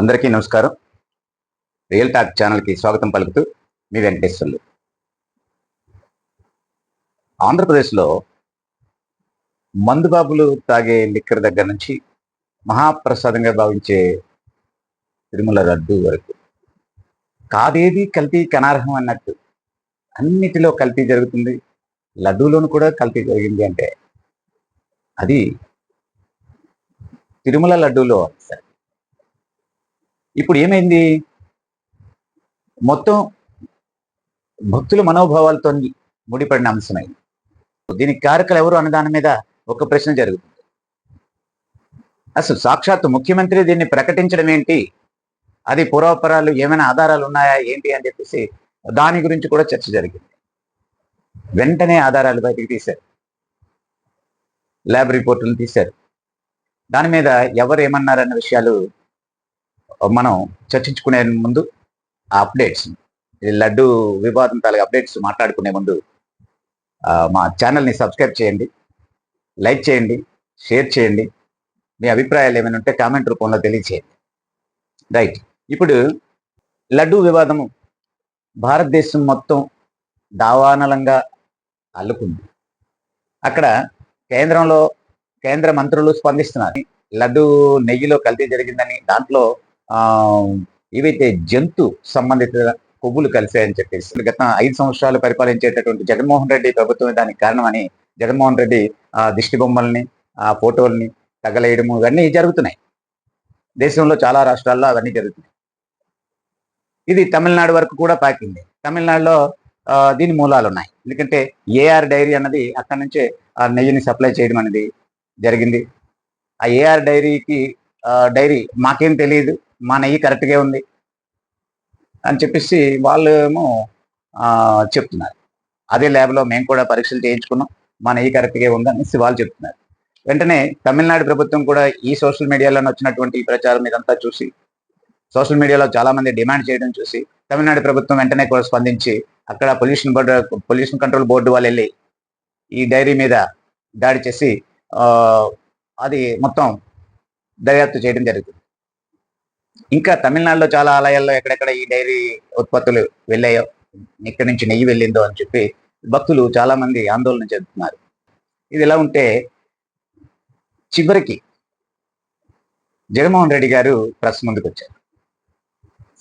అందరికీ నమస్కారం. Real talk ఛానల్కి స్వాగతం పలుకుతూ మీ వెంకటేశ్వర్లు. ఆంధ్రప్రదేశ్లో మందుబాబులు తాగే లిక్కర్ దగ్గర నుంచి మహాప్రసాదంగా భావించే తిరుమల రద్దు వరకు. కాదేది కల్తీ కనార్హం అన్నట్టు. అన్నిటిలో కల్తీ జరుగుతుంది. లడ్డూలోను కూడా కల్తీ జరిగింది అంటే. అది తిరుమల లడ్డూలో సార్ ఇప్పుడు ఏమైంది? మొత్తం భక్తుల మనోభావాలతో ముడిపడిన అంశమైంది దీనికి కారకులు ఎవరు అన్న దాని మీద ఒక ప్రశ్న జరుగుతుంది. అసలు సాక్షాత్ ముఖ్యమంత్రి దీన్ని ప్రకటించడం ఏంటి? అది పూర్వపరాలు ఏమైనా ఆధారాలు ఉన్నాయా? ఏంటి అని చెప్పేసి దాని గురించి కూడా చర్చ జరిగింది. వెంటనే ఆధారాలు బయటికి తీశారు. ల్యాబ్ రిపోర్టులు తీశారు. దాని మీద ఎవరు ఏమన్నారన్న విషయాలు మనం చర్చించుకునే ముందు ఆ అప్డేట్స్ ఈ లడ్డు వివాదం తాలూకు అప్డేట్స్ మాట్లాడుకునే ముందు మా ఛానల్ని సబ్స్క్రైబ్ చేయండి లైక్ చేయండి షేర్ చేయండి. మీ అభిప్రాయాలు ఏమైనా ఉంటే కామెంట్ రూపంలో తెలియచేయండి. రైట్ ఇప్పుడు లడ్డు వివాదము భారతదేశం మొత్తం దావానలంగా అల్లుకుంది. అక్కడ కేంద్రంలో కేంద్ర మంత్రులు స్పందిస్తున్నారు. లడ్డు నెయ్యిలో కల్తీ జరిగిందని దాంట్లో ఏవైతే జంతు సంబంధిత కొవ్వులు కలిసాయని చెప్పేసి గత ఐదు సంవత్సరాలు పరిపాలించేటటువంటి జగన్మోహన్ రెడ్డి ప్రభుత్వం దానికి కారణమని జగన్మోహన్ రెడ్డి ఆ దిష్టి బొమ్మల్ని ఆ ఫోటోల్ని తగలేయడము ఇవన్నీ జరుగుతున్నాయి. దేశంలో చాలా రాష్ట్రాల్లో అవన్నీ జరుగుతున్నాయి. ఇది తమిళనాడు వరకు కూడా పాకింది తమిళనాడులో దీని మూలాలు ఉన్నాయి ఎందుకంటే ఏఆర్ డైరీ అన్నది అక్కడి నుంచే ఆ నెయ్యిని సప్లై చేయడం అనేది జరిగింది. ఆ ఏఆర్ డైరీకి డైరీ మాకేం తెలియదు. మా నెయ్యి కరెక్ట్గా ఉంది అని చెప్పేసి వాళ్ళు ఏమో చెప్తున్నారు. అదే ల్యాబ్లో మేము కూడా పరీక్షలు చేయించుకున్నాం. మా నెయ్యి కరెక్ట్గా ఉందని వాళ్ళు చెప్తున్నారు. వెంటనే తమిళనాడు ప్రభుత్వం కూడా ఈ సోషల్ మీడియాలో వచ్చినటువంటి ఈ ప్రచారం ఇదంతా చూసి సోషల్ మీడియాలో చాలా మంది డిమాండ్ చేయడం చూసి తమిళనాడు ప్రభుత్వం వెంటనే కూడా స్పందించి అక్కడ pollution board pollution control board వాళ్ళు వెళ్ళి ఈ డైరీ మీద దాడి చేసి అది మొత్తం దర్యాప్తు చేయడం జరుగుతుంది ఇంకా తమిళనాడులో చాలా ఆలయాల్లో ఎక్కడెక్కడ ఈ డైరీ ఉత్పత్తులు వెళ్ళాయో ఇక్కడి నుంచి నెయ్యి వెళ్ళిందో అని చెప్పి భక్తులు చాలా మంది ఆందోళన చెందుతున్నారు. ఇది ఎలా ఉంటే చివరికి జగన్మోహన్ రెడ్డి గారు ప్రెస్ ముందుకు వచ్చారు.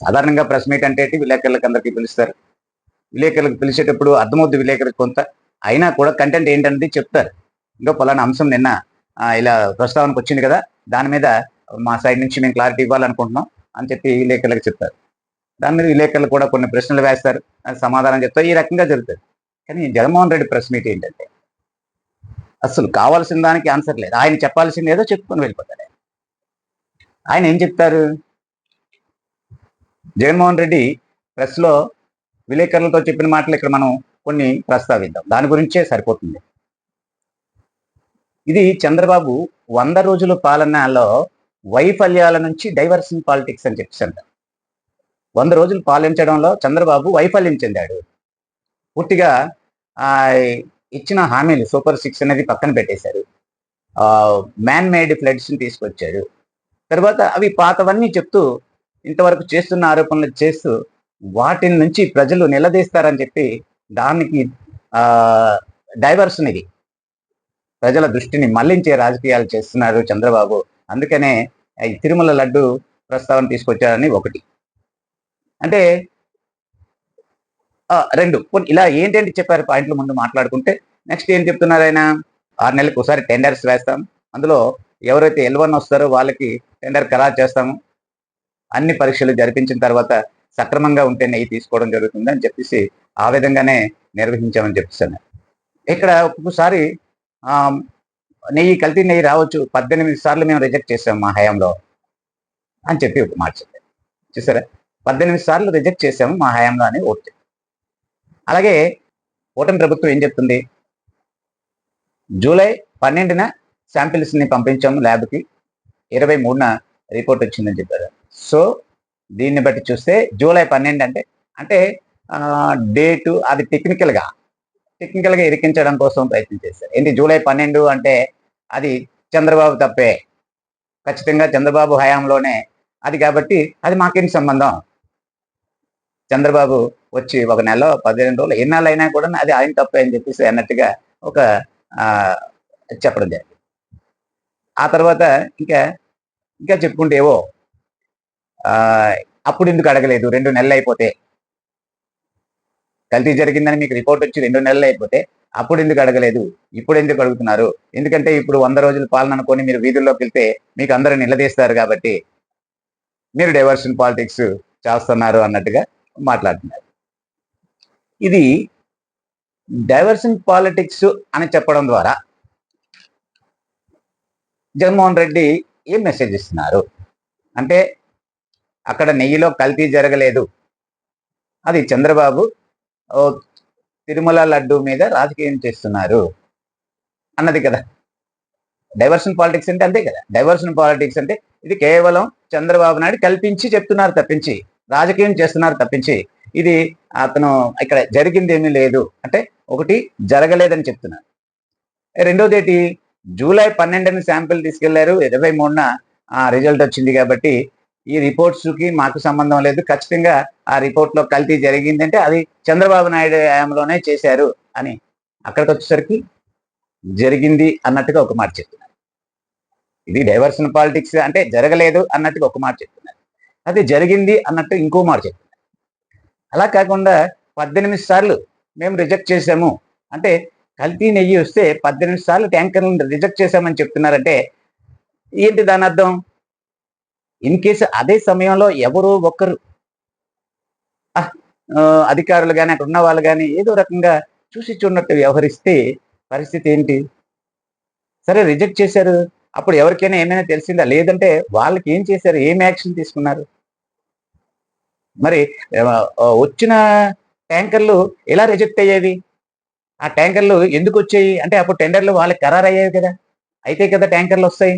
సాధారణంగా ప్రెస్ మీట్ అంటే విలేకరులకు అందరికీ పిలుస్తారు. విలేకరులకు పిలిచేటప్పుడు అర్థమవుద్ది విలేకరులకు కొంత. అయినా కూడా కంటెంట్ ఏంటనేది చెప్తారు. ఇంకా పలానా అంశం నిన్న ఆ, ఇలా ప్రస్తావనకు వచ్చింది కదా దాని మీద మా సైడ్ నుంచి మేము క్లారిటీ ఇవ్వాలనుకుంటున్నాం అని చెప్పి విలేకరులకు చెప్తారు. దాని మీద విలేకరులు కూడా కొన్ని ప్రశ్నలు వేస్తారు. అది సమాధానం చెప్తారు. ఈ రకంగా జరుగుతుంది కానీ జగన్మోహన్ రెడ్డి ప్రెస్ మీట్ ఏంటంటే అసలు కావాల్సిన దానికి ఆన్సర్ లేదు. ఆయన చెప్పాల్సింది ఏదో చెప్పుకొని వెళ్ళిపోతారు. ఆయన. ఏం చెప్తారు? జగన్మోహన్ రెడ్డి ప్రెస్లో విలేకరులతో చెప్పిన మాటలు ఇక్కడ మనం కొన్ని ప్రస్తావిద్దాం. దాని గురించే సరిపోతుంది. ఇది చంద్రబాబు వంద రోజుల పాలనలో వైఫల్యాల నుంచి డైవర్షన్ పాలిటిక్స్ అని చెప్పేసి అంటారు వంద రోజులు పాలించడంలో చంద్రబాబు వైఫల్యం చెందాడు. పూర్తిగా ఇచ్చిన హామీలు సూపర్ సిక్స్ అనేది పక్కన పెట్టేశారు. మ్యాన్ మేడ్ ఫ్లడ్స్ని తీసుకొచ్చాడు. తర్వాత అవి పాతవన్నీ చెప్తూ ఇంతవరకు చేస్తున్న ఆరోపణలు చేస్తూ వాటి నుంచి ప్రజలు నిలదీస్తారని చెప్పి దానికి ఆ డైవర్షన్ ఇది. ప్రజల దృష్టిని మళ్ళించే రాజకీయాలు చేస్తున్నారు చంద్రబాబు. అందుకనే ఈ తిరుమల లడ్డు ప్రస్తావన తీసుకొచ్చారని ఒకటి. అంటే రెండు. పోనీ ఇలా ఏంటంటే చెప్పారు పాయింట్లు ముందు మాట్లాడుకుంటే నెక్స్ట్ ఏం చెప్తున్నారు ఆయన? ఆరు నెలలకు ఒకసారి టెండర్స్ వేస్తాం. అందులో ఎవరైతే ఎల్వన్ వస్తారో వాళ్ళకి టెండర్ ఖరారు చేస్తాము. అన్ని పరీక్షలు జరిపించిన తర్వాత సక్రమంగా ఉంటే నెయ్యి తీసుకోవడం జరుగుతుంది అని చెప్పేసి ఆ విధంగానే నిర్వహించామని చెప్పేసాను ఇక్కడ ఒక్కొక్కసారి నెయ్యి కల్తీ నెయ్యి రావచ్చు. పద్దెనిమిది సార్లు మేము రిజెక్ట్ చేసాం మా హయాంలో అని చెప్పి ఒక మాట చెప్పారు. చూసారా? పద్దెనిమిది సార్లు రిజెక్ట్ చేసాము మా హయాంలో అని ఓటు అలాగే ఓటమి ప్రభుత్వం ఏం చెప్తుంది? జూలై పన్నెండున శాంపిల్స్ని పంపించాము ల్యాబ్కి. ఇరవై మూడున రిపోర్ట్ వచ్చిందని చెప్పారు. సో దీన్ని బట్టి చూస్తే జూలై పన్నెండు అంటే అంటే డేటు అది టెక్నికల్గా టెక్నికల్గా ఇరికించడం కోసం ప్రయత్నం చేశారు. ఏంటి జూలై పన్నెండు అంటే అది చంద్రబాబు తప్పే. ఖచ్చితంగా చంద్రబాబు హయాంలోనే అది కాబట్టి అది మాకేం సంబంధం? చంద్రబాబు వచ్చి ఒక నెల పదిహేను రోజులు ఎన్నాళ్ళు అయినా కూడా అది ఆయన తప్పే అని చెప్పేసి అన్నట్టుగా ఒక చెప్పడం జరిగింది. ఆ తర్వాత ఇంకా ఇంకా చెప్పుకుంటే ఏవో ఆ, అప్పుడు ఎందుకు అడగలేదు? రెండు నెలలు అయిపోతే. కల్తీ జరిగిందని మీకు రిపోర్ట్ వచ్చి రెండు నెలలు అయిపోతే అప్పుడు ఎందుకు అడగలేదు? ఇప్పుడు ఎందుకు అడుగుతున్నారు? ఎందుకంటే ఇప్పుడు వంద రోజుల పాలన అనుకొని మీరు వీధుల్లోకి వెళ్తే మీకు అందరూ నిలదీస్తారు కాబట్టి మీరు డైవర్షన్ పాలిటిక్స్ చేస్తున్నారు అన్నట్టుగా మాట్లాడుతున్నారు. ఇది డైవర్షన్ పాలిటిక్స్ అని చెప్పడం ద్వారా జగన్మోహన్ రెడ్డి ఏం మెసేజ్ ఇస్తున్నారు? అంటే అక్కడ నెయ్యిలో కల్తీ జరగలేదు. అది చంద్రబాబు తిరుమల లడ్డు మీద రాజకీయం చేస్తున్నారు. అన్నది కదా. డైవర్షన్ పాలిటిక్స్ అంటే అంతే కదా. డైవర్షన్ పాలిటిక్స్ అంటే ఇది కేవలం చంద్రబాబు నాయుడు కల్పించి చెప్తున్నారు తప్పించి రాజకీయం చేస్తున్నారు తప్పించి ఇది అతను ఇక్కడ జరిగింది ఏమీ లేదు. అంటే ఒకటి జరగలేదని చెప్తున్నారు. రెండోది ఏంటి జూలై పన్నెండుని శాంపిల్ తీసుకెళ్ళారు. ఇరవై మూడున ఆ రిజల్ట్ వచ్చింది కాబట్టి ఈ రిపోర్ట్స్కి మాకు సంబంధం లేదు. ఖచ్చితంగా ఆ రిపోర్ట్లో కల్తీ జరిగిందంటే అది చంద్రబాబు నాయుడు హయాంలోనే చేశారు అని అక్కడికి వచ్చేసరికి జరిగింది అన్నట్టుగా ఒక మాట చెప్తున్నారు. ఇది డైవర్షన్ పాలిటిక్స్ అంటే జరగలేదు అన్నట్టుగా ఒక మాట చెప్తున్నారు. అది జరిగింది అన్నట్టు ఇంకో మాట చెప్తున్నారు. అలా కాకుండా పద్దెనిమిది సార్లు మేము రిజెక్ట్ చేసాము అంటే కల్తీ నెయ్యి వస్తే పద్దెనిమిది సార్లు ట్యాంకర్లను రిజెక్ట్ చేశామని చెప్తున్నారంటే ఏంటి దాని అర్థం? ఇన్ కేసు అదే సమయంలో ఎవరో ఒకరు అధికారులు కానీ అక్కడ ఉన్న వాళ్ళు కానీ ఏదో రకంగా చూసి చూడనట్టు వ్యవహరిస్తే పరిస్థితి ఏంటి? సరే రిజెక్ట్ చేశారు. అప్పుడు ఎవరికైనా ఏమైనా తెలిసిందా? లేదంటే వాళ్ళకి ఏం చేశారు? ఏం యాక్షన్ తీసుకున్నారు? మరి వచ్చిన ట్యాంకర్లు ఎలా రిజెక్ట్ అయ్యేవి? ఆ ట్యాంకర్లు ఎందుకు వచ్చాయి? అంటే అప్పుడు టెండర్లు వాళ్ళకి ఖరారు అయ్యాయి కదా. అయితే కదా ట్యాంకర్లు వస్తాయి.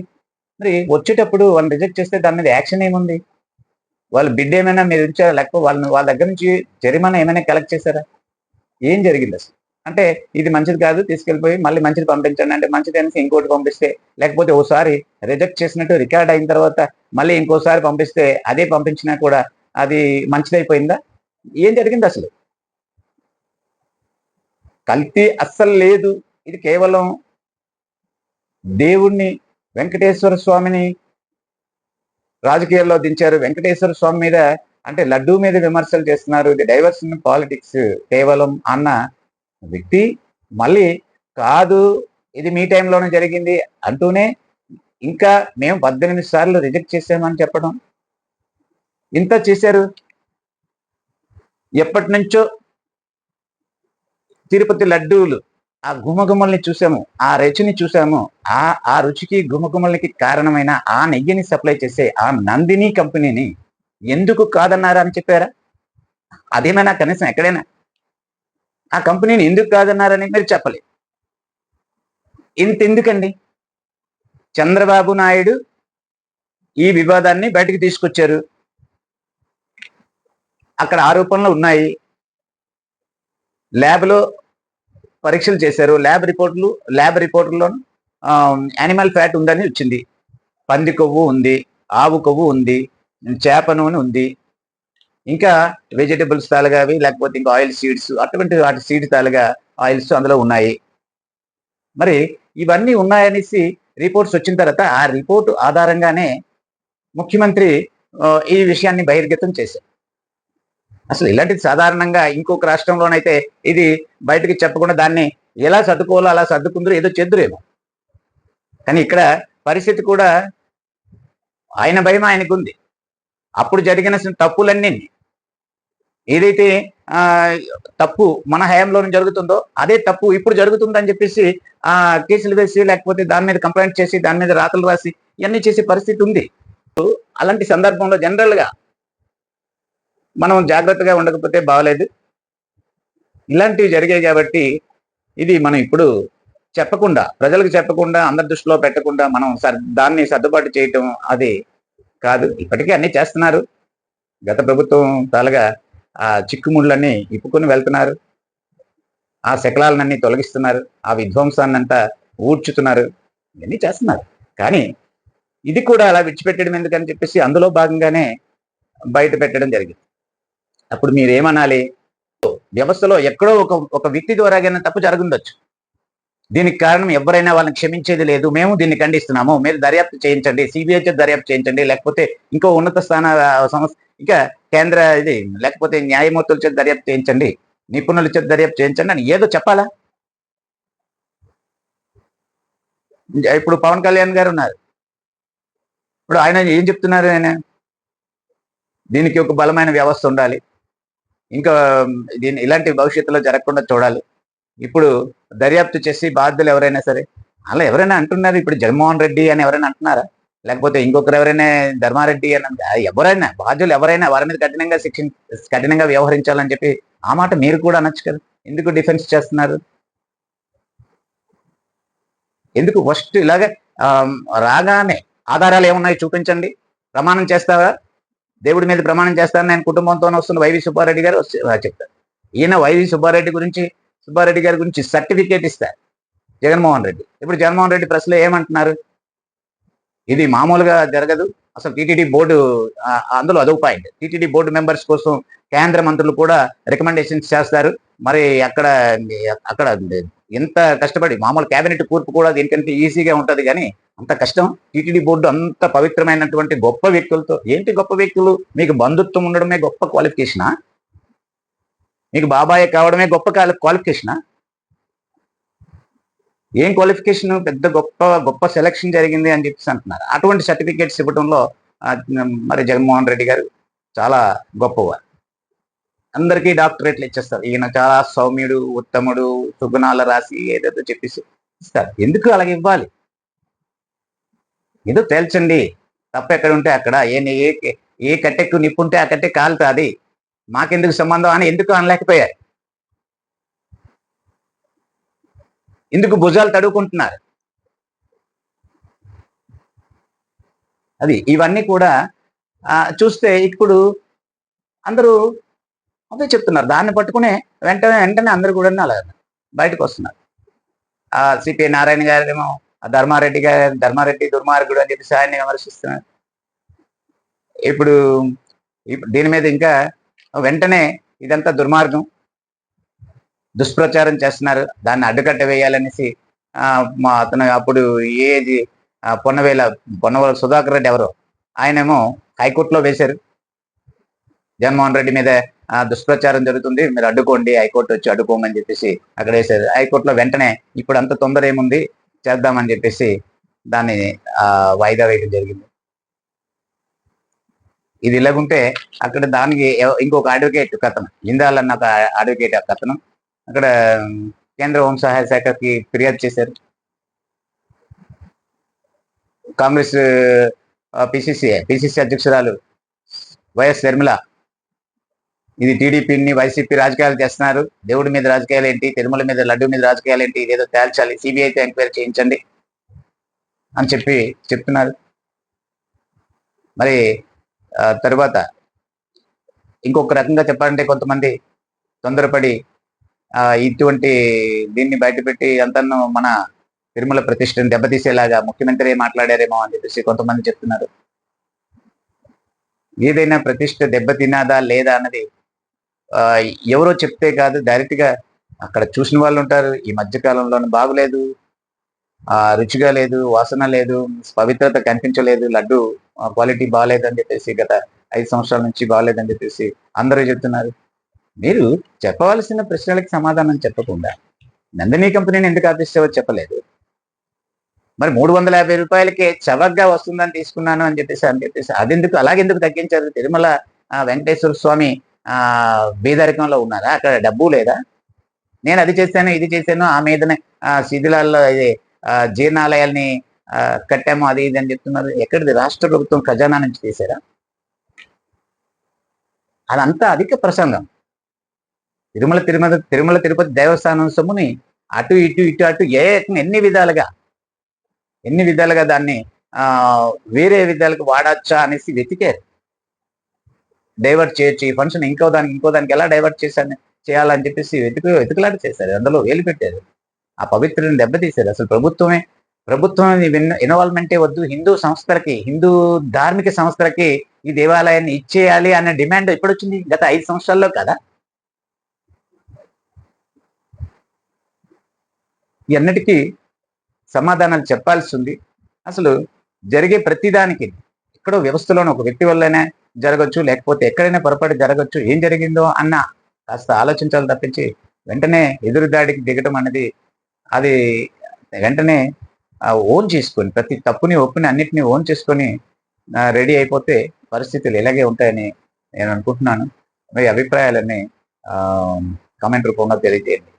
మరి వచ్చేటప్పుడు వాళ్ళు రిజెక్ట్ చేస్తే దాని మీద యాక్షన్ ఏముంది? వాళ్ళు బిడ్ ఏమైనా మీరు ఉంచారా లేకపోతే వాళ్ళని వాళ్ళ దగ్గర నుంచి జరిమానా ఏమైనా కలెక్ట్ చేశారా? ఏం జరిగింది అసలు? అంటే ఇది మంచిది కాదు తీసుకెళ్ళిపోయి మళ్ళీ మంచిది పంపించండి అంటే మంచిది అనేసి ఇంకోటి పంపిస్తే లేకపోతే ఓసారి రిజెక్ట్ చేసినట్టు రికార్డ్ అయిన తర్వాత మళ్ళీ ఇంకోసారి పంపిస్తే అదే పంపించినా కూడా అది మంచిదైపోయిందా? ఏం జరిగింది అసలు? కల్తీ అస్సలు లేదు. ఇది కేవలం దేవుణ్ణి వెంకటేశ్వర స్వామిని రాజకీయాల్లో దించారు. వెంకటేశ్వర స్వామి మీద అంటే లడ్డూ మీద విమర్శలు చేస్తున్నారు. ఇది డైవర్షన్ పాలిటిక్స్ కేవలం అన్న వ్యక్తి. మళ్ళీ కాదు ఇది మీ టైంలోనే జరిగింది అంటూనే ఇంకా మేము పద్దెనిమిది సార్లు రిజెక్ట్ చేసామని చెప్పడం. ఇంత చేశారు. ఎప్పటి నుంచో తిరుపతి లడ్డూలు ఆ గుమగుమల్ని చూసాము ఆ రుచిని చూసాము ఆ ఆ రుచికి గుమగుమలకి కారణమైన ఆ నెయ్యిని సప్లై చేసే ఆ నందిని కంపెనీని ఎందుకు కాదన్నారా అని చెప్పారా? అదేమైనా కనీసం ఎక్కడైనా? ఆ కంపెనీని ఎందుకు కాదన్నారని మీరు చెప్పలేదు. ఇంత ఎందుకండి చంద్రబాబు నాయుడు ఈ వివాదాన్ని బయటకు తీసుకొచ్చారు. అక్కడ ఆరోపణలు ఉన్నాయి. ల్యాబ్లో పరీక్షలు చేశారు. ల్యాబ్ రిపోర్టులు ల్యాబ్ రిపోర్టుల్లో యానిమల్ ఫ్యాట్ ఉందని వచ్చింది. పంది కొవ్వు ఉంది ఆవు కొవ్వు ఉంది చేప నూనె ఉంది. ఇంకా వెజిటబుల్స్ తాలగావి లేకపోతే ఇంకా ఆయిల్ సీడ్స్ అటువంటి వాటి సీడ్స్ తాలగా ఆయిల్స్ అందులో ఉన్నాయి. మరి ఇవన్నీ ఉన్నాయనేసి రిపోర్ట్స్ వచ్చిన తర్వాత ఆ రిపోర్టు ఆధారంగానే ముఖ్యమంత్రి ఈ విషయాన్ని బహిర్గతం చేశారు. అసలు ఇలాంటిది సాధారణంగా ఇంకొక రాష్ట్రంలోనైతే ఇది బయటకు చెప్పకుండా దాన్ని ఎలా సర్దుకోవాలో అలా సర్దుకుందరు ఏదో చెద్దురేమో. కానీ ఇక్కడ పరిస్థితి కూడా ఆయన భయం ఆయనకు ఉంది అప్పుడు జరిగిన తప్పులన్నీ ఏదైతే తప్పు మన హయాంలోనే జరుగుతుందో అదే తప్పు ఇప్పుడు జరుగుతుందని చెప్పేసి ఆ కేసులు వేసి లేకపోతే దాని మీద కంప్లైంట్ చేసి దాని మీద రాతలు రాసి ఇవన్నీ చేసే పరిస్థితి ఉంది. అలాంటి సందర్భంలో జనరల్గా మనం జాగ్రత్తగా ఉండకపోతే బాగలేదు. ఇలాంటివి జరిగాయి కాబట్టి ఇది మనం ఇప్పుడు చెప్పకుండా ప్రజలకు చెప్పకుండా అందరి దృష్టిలో పెట్టకుండా మనం సర్- దాన్ని సర్దుబాటు చేయటం అది కాదు. ఇప్పటికే అన్ని చేస్తున్నారు. గత ప్రభుత్వం తాలుగా ఆ చిక్కుముళ్ళన్నీ ఇప్పుకొని వెళ్తున్నారు. ఆ శకలాలన్నీ తొలగిస్తున్నారు. ఆ విధ్వంసాన్ని అంతా ఊడ్చుతున్నారు. ఇవన్నీ చేస్తున్నారు. కానీ ఇది కూడా అలా విడిచిపెట్టడం ఎందుకని చెప్పేసి అందులో భాగంగానే బయట పెట్టడం జరిగింది. అప్పుడు మీరు ఏమనాలి వ్యవస్థలో ఎక్కడో ఒక ఒక వ్యక్తి ద్వారాగానే తప్పు జరుగుండొచ్చు. దీనికి కారణం ఎవరైనా వాళ్ళని క్షమించేది లేదు. మేము దీన్ని ఖండిస్తున్నాము. మీరు దర్యాప్తు చేయించండి. సిబిఐ చేత దర్యాప్తు చేయించండి. లేకపోతే ఇంకో ఉన్నత స్థాన సంస్థ ఇంకా కేంద్ర ఇది లేకపోతే న్యాయమూర్తుల చేత దర్యాప్తు చేయించండి. నిపుణుల చేత దర్యాప్తు చేయించండి అని ఏదో చెప్పాలా? ఇప్పుడు పవన్ కళ్యాణ్ గారు ఉన్నారు. ఇప్పుడు ఆయన ఏం చెప్తున్నారు ఆయన? దీనికి ఒక బలమైన వ్యవస్థ ఉండాలి. ఇంకా దీని ఇలాంటి భవిష్యత్తులో జరగకుండా చూడాలి. ఇప్పుడు దర్యాప్తు చేసి బాధ్యులు ఎవరైనా సరే అలా ఎవరైనా అంటున్నారు ఇప్పుడు జగన్మోహన్ రెడ్డి అని ఎవరైనా అంటున్నారా? లేకపోతే ఇంకొకరు ఎవరైనా ధర్మారెడ్డి అని ఎవరైనా బాధ్యులు ఎవరైనా వారి మీద కఠినంగా శిక్ష కఠినంగా వ్యవహరించాలని చెప్పి ఆ మాట మీరు కూడా అనొచ్చు కదా? ఎందుకు డిఫెన్స్ చేస్తున్నారు? ఎందుకు ఫస్ట్ ఇలాగే రాగానే ఆధారాలు ఏమున్నాయి చూపించండి. ప్రమాణం చేస్తావా? దేవుడి మీద ప్రమాణం చేస్తాను నేను కుటుంబంతో వస్తున్న వైవి సుబ్బారెడ్డి గారు వచ్చి- చెప్తారు. ఈయన వైవి సుబ్బారెడ్డి గురించి సుబ్బారెడ్డి గారి గురించి సర్టిఫికేట్ ఇస్తారు. జగన్మోహన్ రెడ్డి. ఇప్పుడు జగన్మోహన్ రెడ్డి ప్రశ్నలో ఏమంటున్నారు? ఇది మామూలుగా జరగదు. అసలు టీటీడీ బోర్డు అందులో అదొక పాయింట్ టీటీడీ బోర్డు మెంబర్స్ కోసం కేంద్ర మంత్రులు కూడా రికమెండేషన్స్ చేస్తారు. మరి అక్కడ అక్కడ ఎంత కష్టపడి మామూలు కేబినెట్ కూర్పు కూడా దీనికంటే ఈజీగా ఉంటుంది కానీ అంత కష్టం? టీటీడీ బోర్డు అంత పవిత్రమైనటువంటి గొప్ప వ్యక్తులతో ఏంటి గొప్ప వ్యక్తులు? మీకు బంధుత్వం ఉండడమే గొప్ప క్వాలిఫికేషనా మీకు బాబాయ్ కావడమే గొప్ప క్వాలిఫికేషనా ఏం క్వాలిఫికేషన్ పెద్ద గొప్ప గొప్ప సెలక్షన్ జరిగింది అని చెప్పేసి అంటున్నారు. అటువంటి సర్టిఫికేట్స్ ఇవ్వడంలో మరి జగన్మోహన్ రెడ్డి గారు చాలా గొప్పవారు. అందరికీ డాక్టరేట్లు ఇచ్చేస్తారు. ఈయన చాలా సౌమ్యుడు ఉత్తముడు సుగుణాల రాసి ఏదేదో చెప్పేసి ఇస్తారు. ఎందుకు అలాగ ఇవ్వాలి? ఏదో తేల్చండి. తప్ప ఎక్కడ ఉంటే అక్కడ. ఏ ఏ ఏ కట్టెక్కు నిప్పుంటే ఆ కట్టె కాలుతుంది. మాకెందుకు సంబంధం అని ఎందుకు అనలేకపోయారు? ఎందుకు భుజాలు తడుకుంటున్నారు అది ఇవన్నీ కూడా చూస్తే ఇప్పుడు అందరూ అదే చెప్తున్నారు. దాన్ని పట్టుకునే వెంటనే వెంటనే అందరూ కూడా అలా బయటకు వస్తున్నారు. ఆ సిపిఐ నారాయణ గారేమో ధర్మారెడ్డి గారు ధర్మారెడ్డి దుర్మార్గుడు అని చెప్పేసి ఆయన్ని విమర్శిస్తున్నారు. ఇప్పుడు దీని మీద ఇంకా వెంటనే ఇదంతా దుర్మార్గం. దుష్ప్రచారం చేస్తున్నారు. దాన్ని అడ్డుకట్ట వేయాలనేసి మా అతను అప్పుడు ఏది పొన్నవేల పొన్నవేల సుధాకర్ రెడ్డి ఎవరో ఆయనేమో హైకోర్టులో వేశారు. జగన్మోహన్ రెడ్డి మీద దుష్ప్రచారం జరుగుతుంది. మీరు అడ్డుకోండి హైకోర్టు వచ్చి అడ్డుకోమని చెప్పేసి అక్కడ వేశారు. హైకోర్టులో వెంటనే ఇప్పుడు అంత తొందర ఏముంది? చేద్దామని చెప్పేసి దాన్ని వాయిదా వేయడం జరిగింది. ఇది ఇలాగుంటే అక్కడ దానికి ఇంకొక అడ్వకేట్ కథనం జిందాల్ అన్న ఒక అడ్వకేట్ కథనం. అక్కడ కేంద్ర హోంసహాయ శాఖకి ఫిర్యాదు చేశారు. కాంగ్రెస్ పిసిసి పిసిసి అధ్యక్షురాలు వైఎస్ శర్మిల ఇది టీడీపీని వైసీపీ రాజకీయాలు చేస్తున్నారు. దేవుడి మీద రాజకీయాలు ఏంటి? తిరుమల మీద లడ్డు మీద రాజకీయాలు ఏంటి? ఇదేదో తేల్చాలి. సిబిఐతో ఎంక్వైరీ చేయించండి అని చెప్పి చెప్తున్నారు. మరి తరువాత ఇంకొక రకంగా చెప్పాలంటే కొంతమంది తొందరపడి ఇటువంటి దీన్ని బయటపెట్టి అంతను మన తిరుమల ప్రతిష్టను దెబ్బతీసేలాగా ముఖ్యమంత్రి మాట్లాడారేమో అని చెప్పేసి కొంతమంది చెప్తున్నారు. ఏదైనా ప్రతిష్ట దెబ్బతినాదా లేదా అన్నది ఎవరో చెప్తే కాదు డైరెక్ట్గా అక్కడ చూసిన వాళ్ళు ఉంటారు. ఈ మధ్యకాలంలో బాగులేదు. ఆ రుచిగా లేదు వాసన లేదు పవిత్రత కనిపించలేదు లడ్డు క్వాలిటీ బాగాలేదని చెప్పేసి గత ఐదు సంవత్సరాల నుంచి బాగాలేదని చెప్పేసి అందరూ చెప్తున్నారు. మీరు చెప్పవలసిన ప్రశ్నలకు సమాధానం చెప్పకుండా నందిని కంపెనీని ఎందుకు ఆపిస్తావో చెప్పలేదు. మరి మూడు వందల యాభై రూపాయలకే చవకగా వస్తుందని తీసుకున్నాను అని చెప్పేసి అని చెప్పేసి అదెందుకు అలాగెందుకు తగ్గించారు? తిరుమల వెంకటేశ్వర స్వామి బీదరికంలో ఉన్నారా? అక్కడ డబ్బు లేదా? నేను అది చేశాను ఇది చేశాను ఆ మీదనే శిథిలాల్లో ఇది జీర్ణాలయాల్ని కట్టాము అది ఇది అని చెప్తున్నారు. ఎక్కడిది? రాష్ట్ర ప్రభుత్వం ఖజానా నుంచి తీసారా అదంతా అధిక ప్రసంగం. తిరుమల తిరుమల తిరుమల తిరుపతి దేవస్థానం సొమ్ముని అటు ఇటు ఇటు అటు ఏ ఎన్ని విధాలుగా ఎన్ని విధాలుగా దాన్ని ఆ వేరే విధాలుగా వాడచ్చా అనేసి వెతికారు. డైవర్ట్ చేయొచ్చు. ఈ ఫంక్షన్ ఇంకో దానికి ఇంకో దానికి ఎలా డైవర్ట్ చేశాను చేయాలని చెప్పేసి వెతుకు వెతుకులాట చేశారు. అందులో వేలు పెట్టారు. ఆ పవిత్రుని దెబ్బతీశారు. అసలు ప్రభుత్వమే ప్రభుత్వం ఇన్వాల్వ్మెంటే వద్దు. హిందూ సంస్థలకి హిందూ ధార్మిక సంస్థలకి ఈ దేవాలయాన్ని ఇచ్చేయాలి అనే డిమాండ్ ఇప్పుడు వచ్చింది గత ఐదు సంవత్సరాల్లో కదా? ఇవన్నిటికీ సమాధానాలు చెప్పాల్సి ఉంది. అసలు జరిగే ప్రతిదానికి ఎక్కడో వ్యవస్థలోని ఒక వ్యక్తి వల్లనే జరగచ్చు లేకపోతే ఎక్కడైనా పొరపాటు జరగచ్చు ఏం జరిగిందో అన్న కాస్త ఆలోచించాలి తప్పించి వెంటనే ఎదురు దాడికి దిగటం అనేది అది వెంటనే ఓన్ చేసుకొని ప్రతి తప్పుని ఒప్పుని అన్నిటిని ఓన్ చేసుకొని రెడీ అయిపోతే పరిస్థితులు ఇలాగే ఉంటాయని నేను అనుకుంటున్నాను. మీ అభిప్రాయాలన్నీ కామెంట్ రూపంలో తెలియజేయండి.